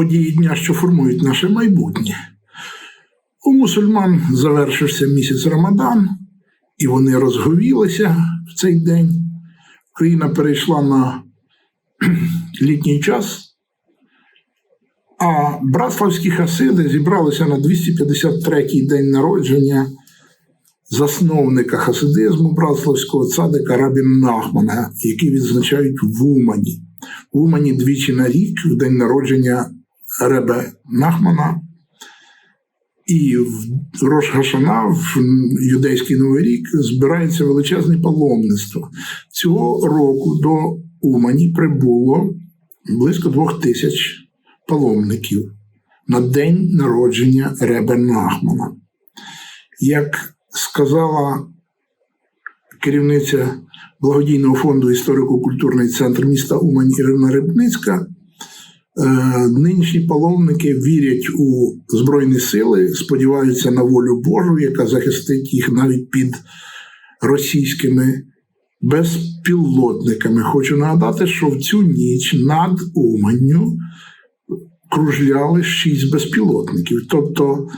події дня, що формують наше майбутнє. У мусульман завершився місяць Рамадан, і вони розговілися в цей день. Країна перейшла на літній час. А братславські хасиди зібралися на 253-й день народження засновника хасидизму братславського цадика Рабін Нахмана, який відзначають в Умані. В Умані двічі на рік, в день народження Ребе Нахмана. І в Рош Гашана, в юдейський новий рік, збирається величезне паломництво. Цього року до Умані прибуло близько двох тисяч паломників на день народження Ребе Нахмана. Як сказала керівниця благодійного фонду історико-культурний центр міста Умань Ірина Рибницька, Е, Нинішні паломники вірять у Збройні сили, сподіваються на волю Божу, яка захистить їх навіть під російськими безпілотниками. Хочу нагадати, що в цю ніч над Уманню кружляли шість безпілотників. Тобто,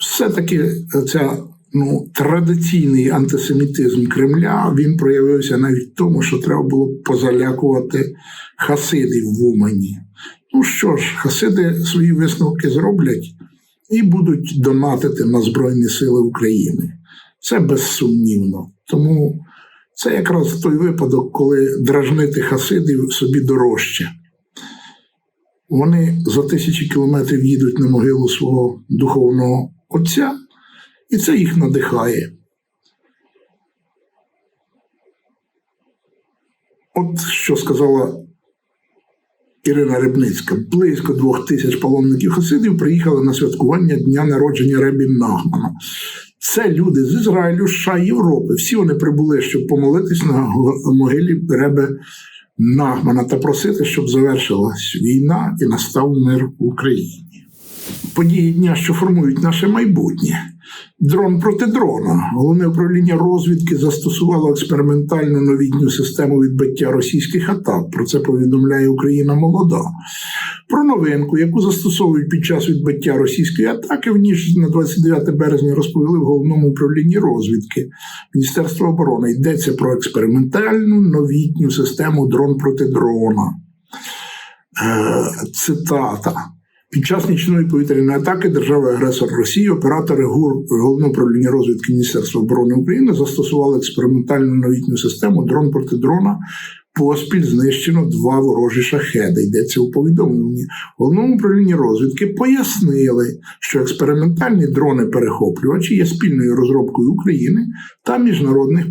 все-таки ця ну, традиційний антисемітизм Кремля він проявився навіть в тому, що треба було позалякувати хасидів в Умані. Ну що ж, хасиди свої висновки зроблять і будуть донатити на Збройні Сили України. Це безсумнівно. Тому це якраз той випадок, коли дражнити хасидів собі дорожче. Вони за тисячі кілометрів їдуть на могилу свого духовного отця, і це їх надихає. От що сказала Ірина Рибницька. Близько двох тисяч паломників хасидів приїхали на святкування дня народження Ребі Нахмана. Це люди з Ізраїлю, США, Європи. Всі вони прибули, щоб помолитись на могилі Ребе та просити, щоб завершилась війна і настав мир в Україні. Події дня, що формують наше майбутнє. Дрон проти дрона. Головне управління розвідки застосувало експериментальну новітню систему відбиття російських атак. Про це повідомляє Україна Молода. Про новинку, яку застосовують під час відбиття російської атаки, в ніж на 29 березня розповіли в головному управлінні розвідки Міністерства оборони. Йдеться про експериментальну новітню систему дрон проти дрона. Е, цитата. Під час нічної повітряної атаки держави-агресор Росії оператори ГУР Головного управління розвідки Міністерства оборони України застосували експериментальну новітню систему дрон проти дрона. Поспіль знищено два ворожі шахеди. Йдеться у повідомленні. Головному управлінні розвідки пояснили, що експериментальні дрони-перехоплювачі є спільною розробкою України та міжнародних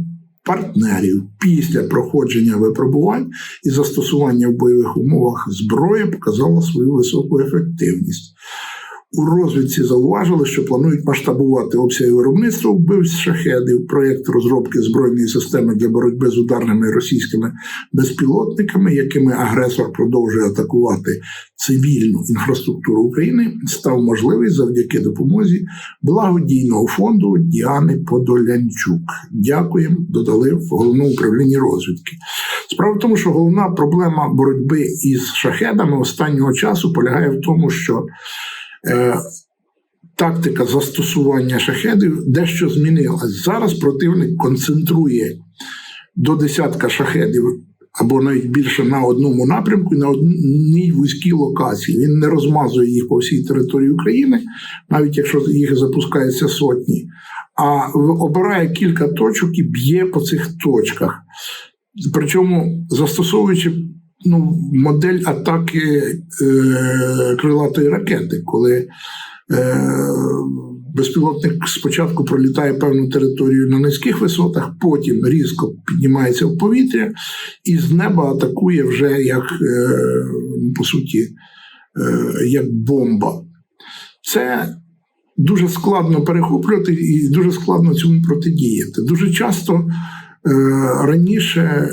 партнерів після проходження випробувань і застосування в бойових умовах зброї показала свою високу ефективність. У розвідці зауважили, що планують масштабувати обсяги виробництва вбивць шахедів, проєкт розробки збройної системи для боротьби з ударними російськими безпілотниками, якими агресор продовжує атакувати цивільну інфраструктуру України, став можливий завдяки допомозі благодійного фонду Діани Подолянчук. Дякуємо, додали в головному управлінні розвідки. Справа в тому, що головна проблема боротьби із шахедами останнього часу полягає в тому, що тактика застосування шахедів дещо змінилась. Зараз противник концентрує до десятка шахедів або навіть більше на одному напрямку на одній вузькій локації. Він не розмазує їх по всій території України, навіть якщо їх запускається сотні, а обирає кілька точок і б'є по цих точках. Причому застосовуючи ну, модель атаки е, крилатої ракети, коли е, безпілотник спочатку пролітає певну територію на низьких висотах, потім різко піднімається в повітря і з неба атакує вже як, е, по суті, е, як бомба. Це дуже складно перехоплювати і дуже складно цьому протидіяти. Дуже часто е, раніше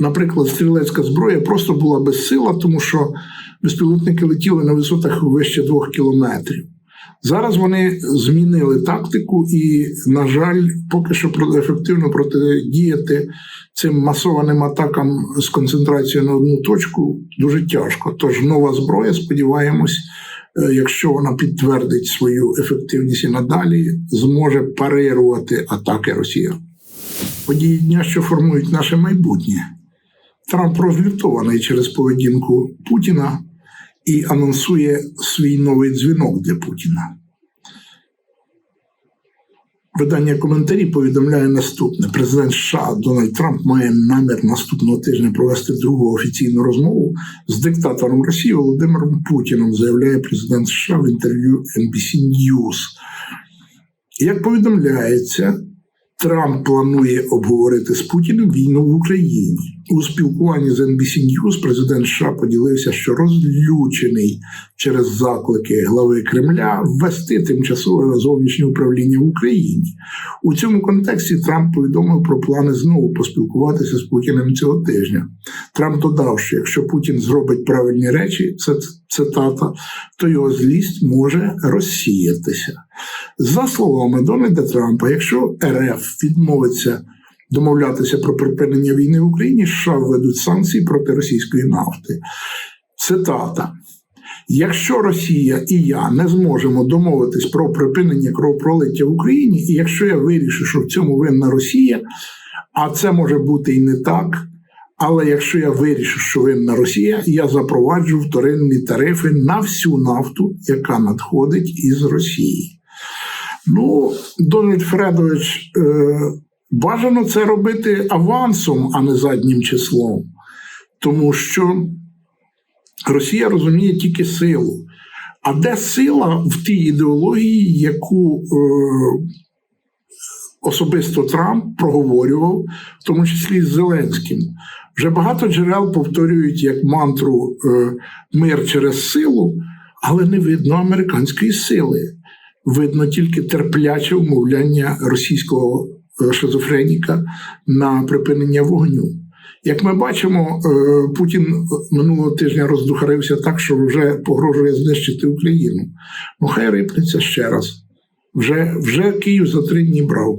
наприклад, стрілецька зброя просто була безсила, тому що безпілотники летіли на висотах вище двох кілометрів. Зараз вони змінили тактику, і, на жаль, поки що ефективно протидіяти цим масованим атакам з концентрацією на одну точку дуже тяжко. Тож нова зброя, сподіваємось, е, якщо вона підтвердить свою ефективність і надалі, зможе парирувати атаки Росії. Події дня, що формують наше майбутнє. Трамп розлютований через поведінку Путіна і анонсує свій новий дзвінок для Путіна. Видання коментарі повідомляє наступне: президент США Дональд Трамп має намір наступного тижня провести другу офіційну розмову з диктатором Росії Володимиром Путіном, заявляє президент США в інтерв'ю NBC News. Як повідомляється, Трамп планує обговорити з Путіним війну в Україні. У спілкуванні з NBC News президент США поділився, що розлючений через заклики глави Кремля ввести тимчасове зовнішнє управління в Україні. У цьому контексті Трамп повідомив про плани знову поспілкуватися з Путіним цього тижня. Трамп додав, що якщо Путін зробить правильні речі, це цитата, то його злість може розсіятися. За словами Дональда Трампа, якщо РФ відмовиться домовлятися про припинення війни в Україні, США введуть санкції проти російської нафти. Цитата. Якщо Росія і я не зможемо домовитись про припинення кровопролиття в Україні, і якщо я вирішу, що в цьому винна Росія, а це може бути і не так. Але якщо я вирішу, що винна Росія, я запроваджу вторинні тарифи на всю нафту, яка надходить із Росії. Ну, Дональд Фредович, е, бажано це робити авансом, а не заднім числом, тому що Росія розуміє тільки силу. А де сила в тій ідеології, яку е, особисто Трамп проговорював, в тому числі з Зеленським? Вже багато джерел повторюють як мантру е, мир через силу, але не видно американської сили. Видно тільки терпляче умовляння російського е, шизофреніка на припинення вогню. Як ми бачимо, е, Путін минулого тижня роздухарився так, що вже погрожує знищити Україну. Ну, хай рипнеться ще раз. Вже, вже Київ за три дні брав.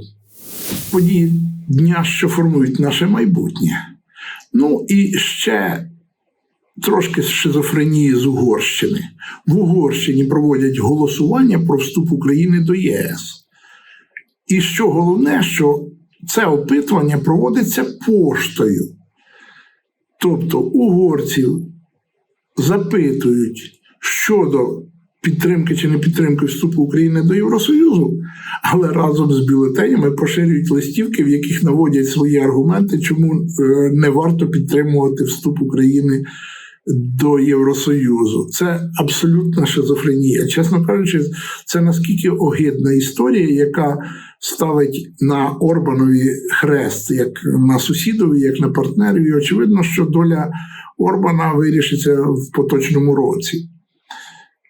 Події дня, що формують наше майбутнє. Ну і ще трошки з шизофренії з Угорщини. В Угорщині проводять голосування про вступ України до ЄС. І що головне, що це опитування проводиться поштою. Тобто угорців запитують щодо підтримки чи не підтримки вступу України до Євросоюзу, але разом з бюлетенями поширюють листівки, в яких наводять свої аргументи, чому е, не варто підтримувати вступ України до Євросоюзу. Це абсолютна шизофренія. Чесно кажучи, це наскільки огидна історія, яка ставить на Орбанові хрест, як на сусідові, як на партнерів. І очевидно, що доля Орбана вирішиться в поточному році.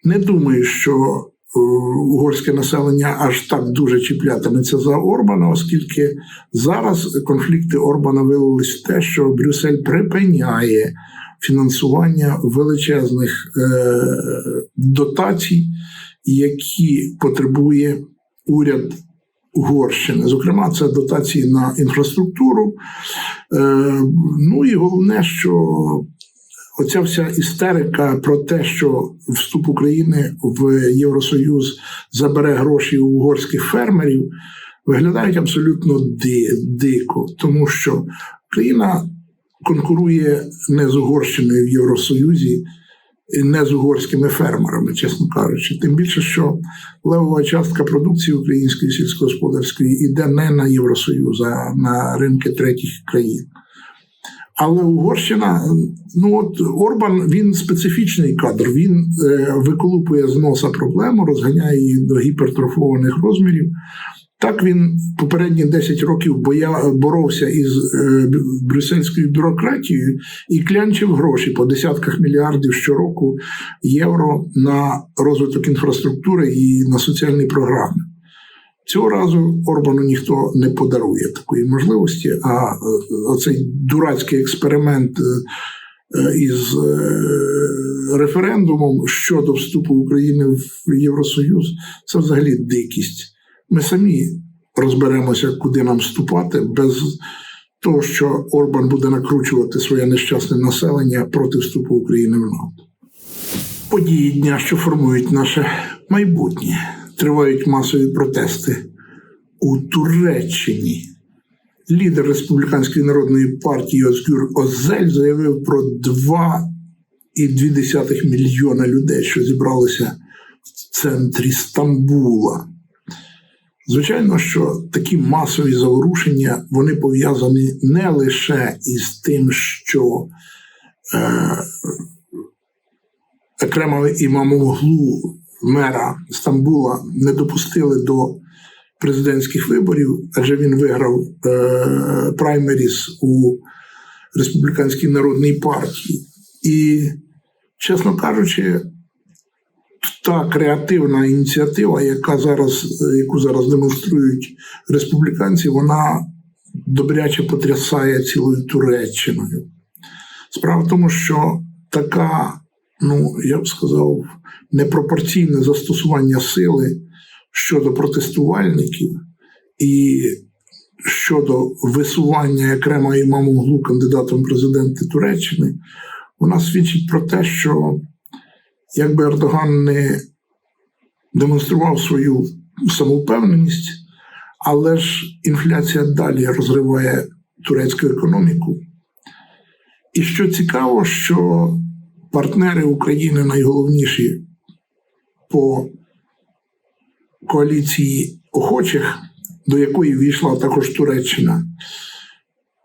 Не думаю, що е, угорське населення аж так дуже чіплятиметься за Орбана, оскільки зараз конфлікти Орбана вилились в те, що Брюссель припиняє фінансування величезних е, дотацій, які потребує уряд Угорщини. Зокрема, це дотації на інфраструктуру. Е, ну і головне, що оця вся істерика про те, що вступ України в Євросоюз забере гроші у угорських фермерів, виглядають абсолютно ди- дико, тому що Україна конкурує не з Угорщиною в Євросоюзі, не з угорськими фермерами, чесно кажучи. Тим більше, що левова частка продукції української сільськогосподарської йде не на Євросоюз, а на ринки третіх країн. Але Угорщина, ну от Орбан він специфічний кадр. Він е, виколупує з носа проблему, розганяє її до гіпертрофованих розмірів. Так він попередні 10 років боя, боровся із е, брюссельською бюрократією і клянчив гроші по десятках мільярдів щороку євро на розвиток інфраструктури і на соціальні програми. Цього разу Орбану ніхто не подарує такої можливості, а е, оцей дурацький експеримент е, е, із референдумом щодо вступу України в Євросоюз, це взагалі дикість. Ми самі розберемося, куди нам вступати, без того, що Орбан буде накручувати своє нещасне населення проти вступу України в НАТО. Події дня, що формують наше майбутнє, тривають масові протести у Туреччині. Лідер республіканської народної партії Озгюр Озель заявив про 2,2 мільйона людей, що зібралися в центрі Стамбула. Звичайно, що такі масові заворушення вони пов'язані не лише із тим, що е, Екрема імамоглу мера Стамбула не допустили до президентських виборів, адже він виграв е, праймеріс у республіканській народній партії. І, чесно кажучи, та креативна ініціатива, яка зараз, яку зараз демонструють республіканці, вона добряче потрясає цілою Туреччиною. Справа в тому, що така, ну я б сказав, непропорційне застосування сили щодо протестувальників і щодо висування окремо імаму кандидатом в президенти Туреччини, вона свідчить про те, що якби Ердоган не демонстрував свою самовпевненість, але ж інфляція далі розриває турецьку економіку. І що цікаво, що партнери України найголовніші по коаліції охочих, до якої війшла також Туреччина,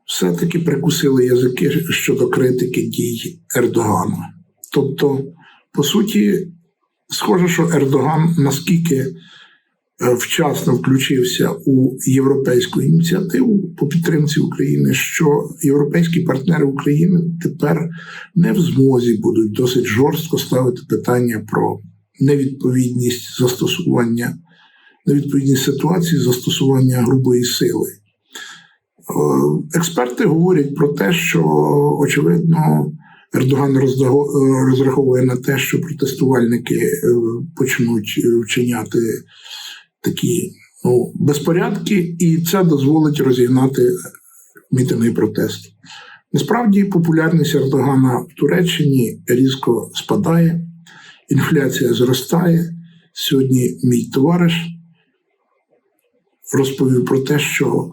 все-таки прикусили язики щодо критики дій Ердогана. Тобто, по суті, схоже, що Ердоган наскільки вчасно включився у європейську ініціативу по підтримці України, що європейські партнери України тепер не в змозі будуть досить жорстко ставити питання про невідповідність застосування, невідповідність ситуації застосування грубої сили. Е, Експерти говорять про те, що очевидно Ердоган е, розраховує на те, що протестувальники е, почнуть е, вчиняти такі ну, безпорядки, і це дозволить розігнати мітинги протесту. Насправді популярність Ердогана в Туреччині різко спадає, інфляція зростає. Сьогодні мій товариш розповів про те, що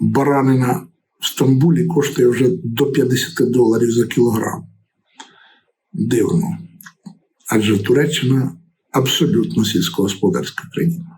баранина в Стамбулі коштує вже до 50 доларів за кілограм. Дивно. Адже Туреччина абсолютно сільськогосподарська країна.